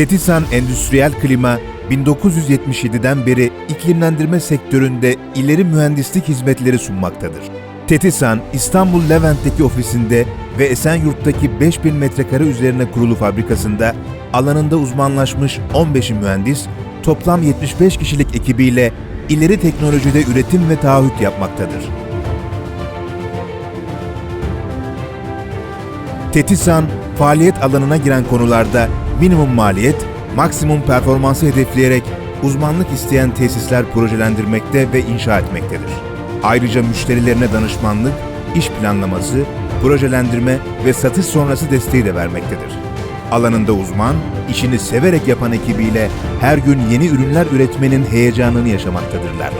Tetisan Endüstriyel Klima 1977'den beri iklimlendirme sektöründe ileri mühendislik hizmetleri sunmaktadır. Tetisan, İstanbul Levent'teki ofisinde ve Esenyurt'taki 5000 metrekare üzerine kurulu fabrikasında alanında uzmanlaşmış 15 mühendis, toplam 75 kişilik ekibiyle ileri teknolojide üretim ve taahhüt yapmaktadır. Tetisan, faaliyet alanına giren konularda minimum maliyet, maksimum performansı hedefleyerek uzmanlık isteyen tesisler projelendirmekte ve inşa etmektedir. Ayrıca müşterilerine danışmanlık, iş planlaması, projelendirme ve satış sonrası desteği de vermektedir. Alanında uzman, işini severek yapan ekibiyle her gün yeni ürünler üretmenin heyecanını yaşamaktadırlar.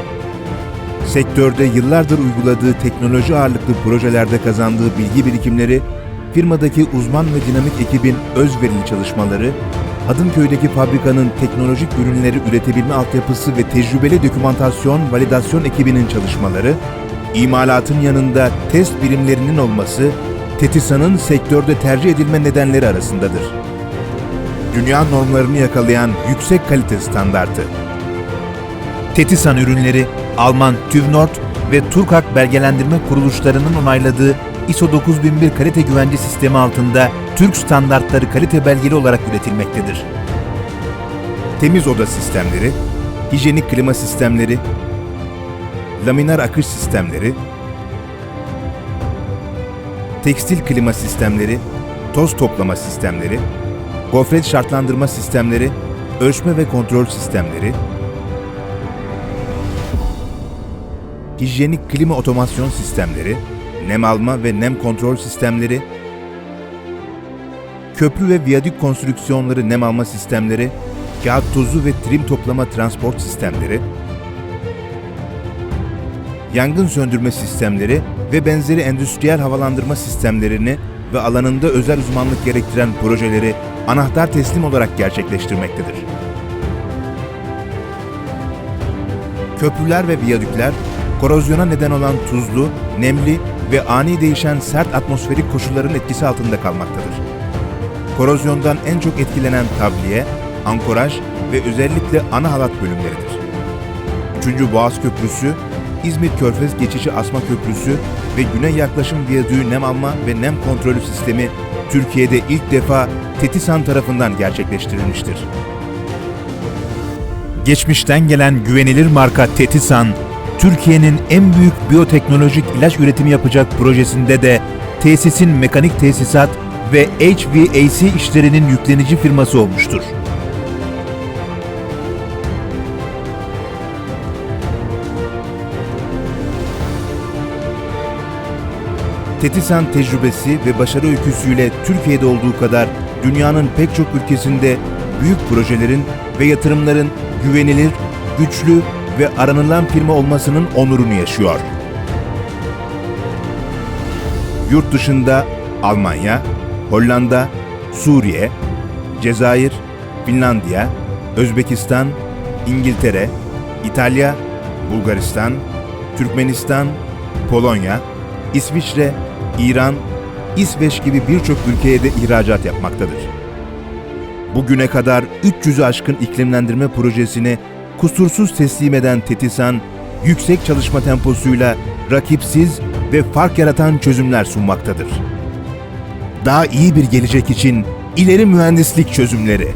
Sektörde yıllardır uyguladığı teknoloji ağırlıklı projelerde kazandığı bilgi birikimleri, firmadaki uzman ve dinamik ekibin özverili çalışmaları, Hadımköy'deki fabrikanın teknolojik ürünleri üretebilme altyapısı ve tecrübeli dokümantasyon, validasyon ekibinin çalışmaları, imalatın yanında test birimlerinin olması, Tetisa'nın sektörde tercih edilme nedenleri arasındadır. Dünya normlarını yakalayan yüksek kalite standartı. Tetisan ürünleri Alman TÜVNORD ve Turkak belgelendirme kuruluşlarının onayladığı ISO 9001 kalite güvence sistemi altında Türk standartları kalite belgeli olarak üretilmektedir. Temiz oda sistemleri, hijyenik klima sistemleri, laminar akış sistemleri, tekstil klima sistemleri, toz toplama sistemleri, gofret şartlandırma sistemleri, ölçme ve kontrol sistemleri, hijyenik klima otomasyon sistemleri, nem alma ve nem kontrol sistemleri, köprü ve viyadük konstrüksiyonları nem alma sistemleri, kağıt tozu ve trim toplama transport sistemleri, yangın söndürme sistemleri ve benzeri endüstriyel havalandırma sistemlerini ve alanında özel uzmanlık gerektiren projeleri anahtar teslim olarak gerçekleştirmektedir. Köprüler ve viyadükler, korozyona neden olan tuzlu, nemli ve ani değişen sert atmosferik koşulların etkisi altında kalmaktadır. Korozyondan en çok etkilenen tabliye, ankoraj ve özellikle ana halat bölümleridir. 3. Boğaz Köprüsü, İzmir Körfez Geçici Asma Köprüsü ve Güney Yaklaşım Viyadüğü nem alma ve nem kontrolü sistemi Türkiye'de ilk defa Tetisan tarafından gerçekleştirilmiştir. Geçmişten gelen güvenilir marka Tetisan, Türkiye'nin en büyük biyoteknolojik ilaç üretimi yapacak projesinde de tesisin mekanik tesisat ve HVAC işlerinin yüklenici firması olmuştur. Tetisan tecrübesi ve başarı öyküsüyle Türkiye'de olduğu kadar dünyanın pek çok ülkesinde büyük projelerin ve yatırımların güvenilir, güçlü ve aranılan firma olmasının onurunu yaşıyor. Yurt dışında Almanya, Hollanda, Suriye, Cezayir, Finlandiya, Özbekistan, İngiltere, İtalya, Bulgaristan, Türkmenistan, Polonya, İsviçre, İran, İsveç gibi birçok ülkeye de ihracat yapmaktadır. Bugüne kadar 300'ü aşkın iklimlendirme projesini kusursuz teslim eden Tetisan, yüksek çalışma temposuyla rakipsiz ve fark yaratan çözümler sunmaktadır. Daha iyi bir gelecek için ileri mühendislik çözümleri.